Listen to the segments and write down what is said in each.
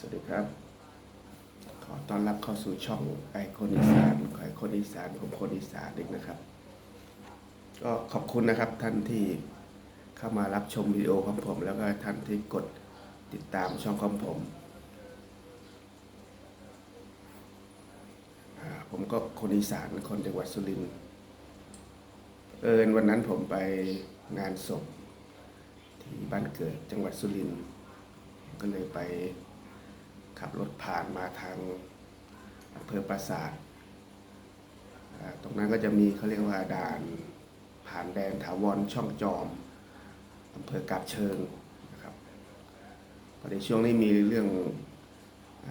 สวัสดีครับ ขอต้อนรับเข้าสู่ช่องไอคนอีสานขอไอคนอีสานผมคนอีสานเด็กนะครับ ก็ขอบคุณนะครับท่านที่เข้ามารับชมวิดีโอของผม แล้วก็ท่านที่กดติดตามช่องของผมผมก็คนอีสานคนจังหวัดสุรินทร์เอิญวันนั้นผมไปงานศพที่บ้านเกิดจังหวัดสุรินทร์ก็เลยไป ผ่านมาทางอำเภอปราสาทตรงนั้นก็จะมีเขาเรียกว่าด่านผ่านแดนถาวรช่องจอมอำเภอกาบเชิงนะครับพอในช่วงนี้มีเรื่องอ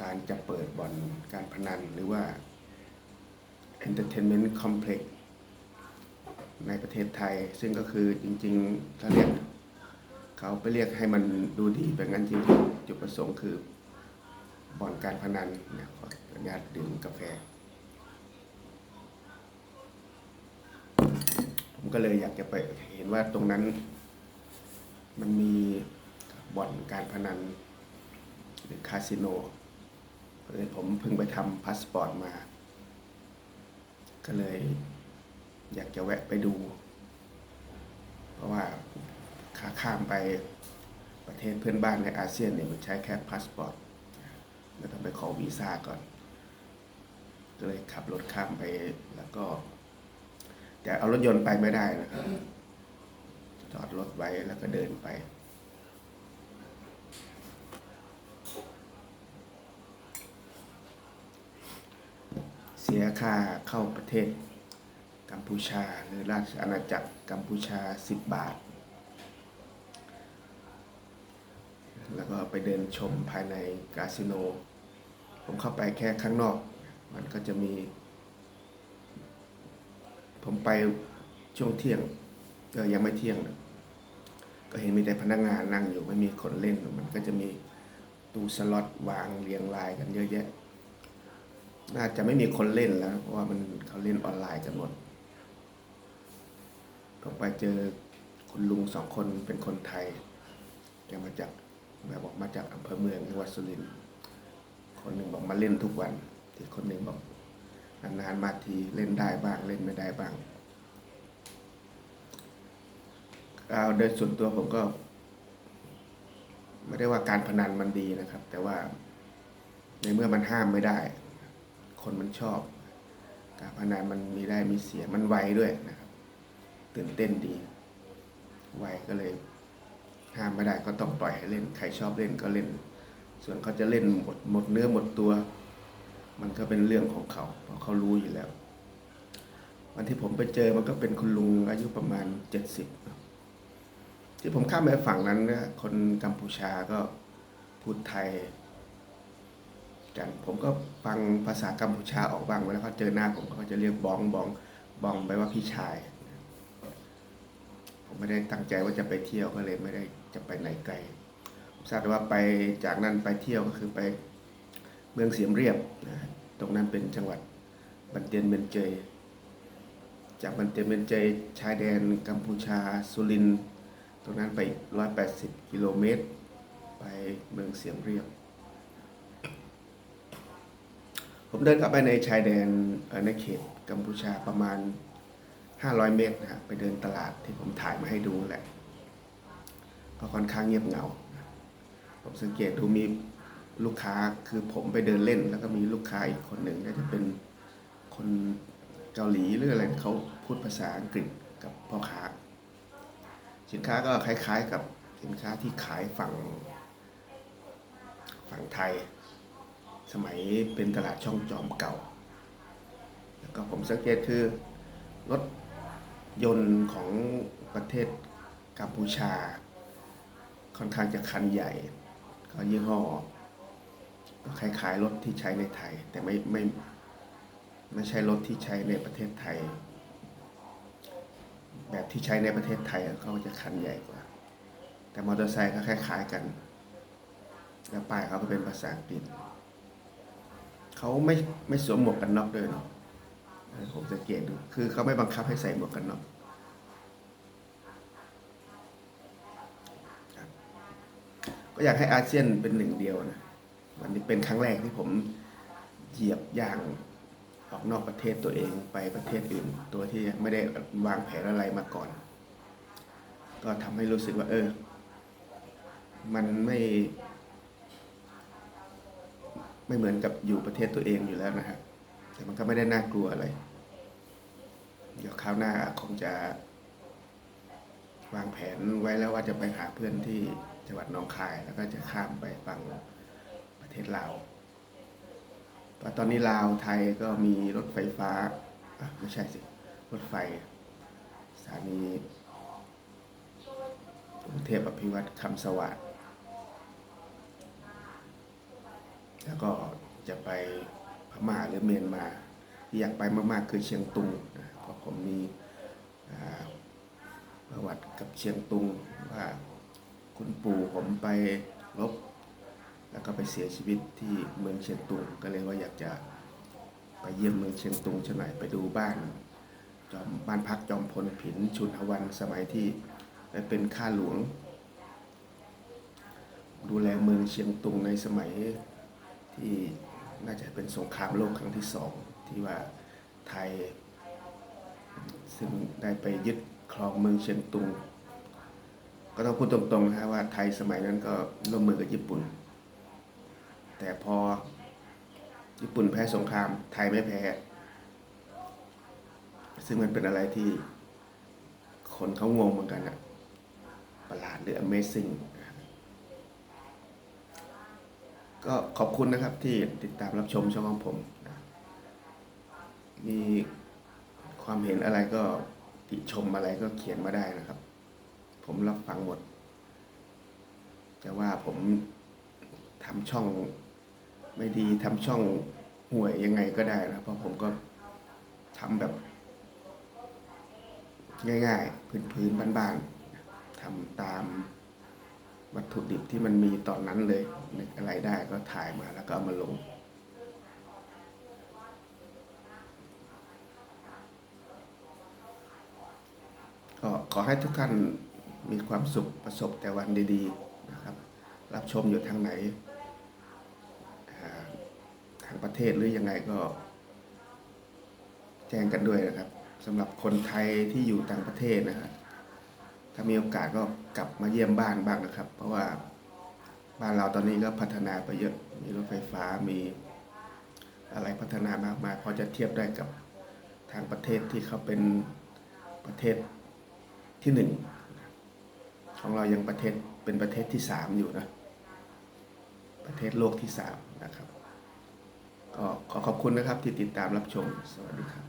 การจะเปิดบ่อนการพนันหรือว่า Entertainment Complex ในประเทศไทย ซึ่งก็คือจริงๆถ้าเรียกเขาไปเรียกให้มันดูดีแบบนั้นจริงๆจุดประสงค์คือ บ่อนการพนันเนี่ยขออนุญาตดื่มกาแฟ ผมก็เลยอยากจะไปเห็นว่าตรงนั้น มันมีบ่อนการพนัน หรือคาสิโนเลยผมเพิ่งไปทำพาสปอร์ตมา ก็เลยอยากจะแวะไปดู เพราะว่าขาข้ามไปประเทศเพื่อนบ้านในอาเซียนเนี่ยมันใช้แค่พาสปอร์ตแล้วต้องไปขอ วีซ่าก่อน ก็เลยขับรถข้ามไปแล้วก็ แต่เอารถยนต์ไปไม่ได้นะครับจอดรถไว้แล้วก็เดินไปเสียค่าเข้าประเทศ กัมพูชาหรือราชอาณาจักรกัมพูชา 10 บาท แล้วก็ไปเดินชมภายในคาสิโน ผมเข้าไปแค่ข้างนอก มันก็จะมี ผมไปช่วงเที่ยงก็ยังไม่เที่ยงนะก็เห็นมีแต่พนักงานนั่งอยู่ไม่มีคนเล่นมันก็จะมีตู้สล็อตวางเรียงรายกันเยอะแยะ น่าจะไม่มีคนเล่นแล้วเพราะว่ามันเขาเล่นออนไลน์กันหมดผมไปเจอคุณลุงสองคนเป็นคนไทยแกมาจากแบบบอกมาจากอำเภอเมืองจังหวัดสุรินทร์ คนหนึ่งบอกมาเล่นทุกวันที่คนหนึ่งบอกนานๆมาทีเล่นได้บ้างเล่นไม่ได้บ้างเอาโดยส่วนตัวผมก็ ไม่ได้ว่าการพนันมันดีนะครับ แต่ว่าในเมื่อมันห้ามไม่ได้ คนมันชอบ การพนันมันมีได้มีเสียมันไวด้วยนะครับ ตื่นเต้นดีไวก็เลยห้ามไม่ได้ก็ต้องปล่อยให้เล่น ใครชอบเล่นก็เล่น ส่วนเขาจะเล่นหมดหมดเนื้อหมดตัว มันก็เป็นเรื่องของเขาเพราะเขารู้อยู่แล้ว วันที่ผมไปเจอมันก็เป็นคุณลุงอายุประมาณเจ็ดสิบที่ผมข้ามไปฝั่งนั้นนะคนกัมพูชาก็พูดไทยกันผมก็ฟังภาษากัมพูชาออกบ้างเวลาเขาเจอหน้าผมเขาก็จะเรียกบ้องบ้องบ้องไปว่าพี่ชาย ผมไม่ได้ตั้งใจว่าจะไปเที่ยวก็เลยไม่ได้จะไปไหนไกล ทราบแต่ว่าไปจากนั้นไปเที่ยวก็คือไปเมืองเสียมเรียบนะตรงนั้นเป็นจังหวัดบันเตียนเบนเจยจากบันเตียนเบนเจยชายแดนกัมพูชาสุรินตรงนั้นไปร้อยแปดสิบกิโลเมตร ไปเมืองเสียมเรียบ ผมเดินเข้าไปในชายแดนในเขตกัมพูชาประมาณ 500 เมตรนะครับไปเดินตลาดที่ผมถ่ายมาให้ดูแหละก็ค่อนข้างเงียบเหงา ผมสังเกตดูมีลูกค้าคือผมไปเดินเล่น แล้วก็มีลูกค้าอีกคนหนึ่งน่าจะเป็นคนเกาหลีหรืออะไรเขาพูดภาษาอังกฤษกับพ่อค้า สินค้าก็คล้าย ๆ กับสินค้าที่ขายฝั่งฝั่งไทย สมัยเป็นตลาดช่องจอมเก่า แล้วก็ผมสังเกตคือรถยนต์ของประเทศกัมพูชา ค่อนข้างจะคันใหญ่ ก็ยี่ห้อก็คล้ายๆรถที่ใช้ในไทย แต่ไม่ไม่ไม่ใช่รถที่ใช้ในประเทศไทย แบบที่ใช้ในประเทศไทยเขาจะคันใหญ่กว่า แต่มอเตอร์ไซค์ก็คล้ายๆกัน แล้วป้ายเขาก็เป็นภาษาอังกฤษเขาไม่ไม่สวมหมวกกันน็อกด้วยเนาะผมสังเกตดูคือเขาไม่บังคับให้ใส่หมวกกันน็อกครับ ก็อยากให้อาเซียนเป็นหนึ่งเดียวนะวันนี้เป็นครั้งแรกที่ผมเหยียบย่างออกนอกประเทศตัวเองไปประเทศอื่น ตัวที่ไม่ได้วางแผนอะไรมาก่อน ก็ทำให้รู้สึกว่า เออ มันไม่ ไม่เหมือนกับอยู่ประเทศตัวเองอยู่แล้วนะครับแต่มันก็ไม่ได้น่ากลัวอะไร เดี๋ยวคราวหน้าคงจะ วางแผนไว้แล้วว่าจะไปหาเพื่อนที่ จังหวัดหนองคาย แล้วก็จะข้ามไปฝั่งประเทศลาวตอนนี้ลาวไทยก็มีรถไฟฟ้าไม่ใช่สิ รถไฟสถานีกรุงเทพอภิวัตคำสวัสดิ์แล้วก็จะไปพม่าหรือเมียนมาที่อยากไปมากๆ คือเชียงตุงนะเพราะผมมีประวัติกับเชียงตุงว่า คุณปู่ผมไปรบแล้วก็ไปเสียชีวิตที่เมืองเชียงตุง ก็เลยว่าอยากจะไปเยี่ยมเมืองเชียงตุงชหน่อยไปดูบ้านจอมบ้านพักจอมพลผินชุนทวันสมัยที่ไปเป็นข้าหลวง ดูแลเมืองเชียงตุงในสมัยที่น่าจะเป็นสงครามโลกครั้งที่สองที่ว่าไทย ซึ่งได้ไปยึดครองเมืองเชียงตุง ก็ต้องพูดตรงๆนะฮะว่าไทยสมัยนั้นก็ร่วมมือกับญี่ปุ่น แต่พอญี่ปุ่นแพ้สงคราม ไทยไม่แพ้ ซึ่งมันเป็นอะไรที่คนเขางงเหมือนกันอะประหลาดหรือ Amazing ก็ขอบคุณนะครับที่ติดตามรับชมช่องของผม มีความเห็นอะไรก็ติชมอะไรก็เขียนมาได้นะครับ ผมรับฟังหมด แต่ว่าผมทำช่องไม่ดีทำช่องห่วยยังไงก็ได้นะเพราะผมก็ทำแบบ ง่ายๆ พื้นๆบ้านๆทำตามวัตถุดิบที่มันมีตอนนั้นเลยนึกอะไรได้ก็ถ่ายมาแล้วก็เอามาลง ก็ขอให้ทุกท่าน มีความสุขประสบแต่วันดีๆนะครับ รับชมอยู่ทางไหน ทางประเทศหรือยังไงก็ แจ้งกันด้วยนะครับสำหรับคนไทยที่อยู่ต่างประเทศนะครับถ้ามีโอกาสก็กลับมาเยี่ยมบ้านบ้างนะครับ เพราะว่าบ้านเราตอนนี้ก็พัฒนาไปเยอะมีรถไฟฟ้ามีอะไรพัฒนามากมายพอจะเทียบได้กับทางประเทศที่เขาเป็นประเทศที่หนึ่ง ของเรายังประเทศเป็นประเทศที่สามอยู่นะประเทศโลกที่สามนะครับก็ขอขอบคุณนะครับที่ติดตามรับชม สวัสดีครับ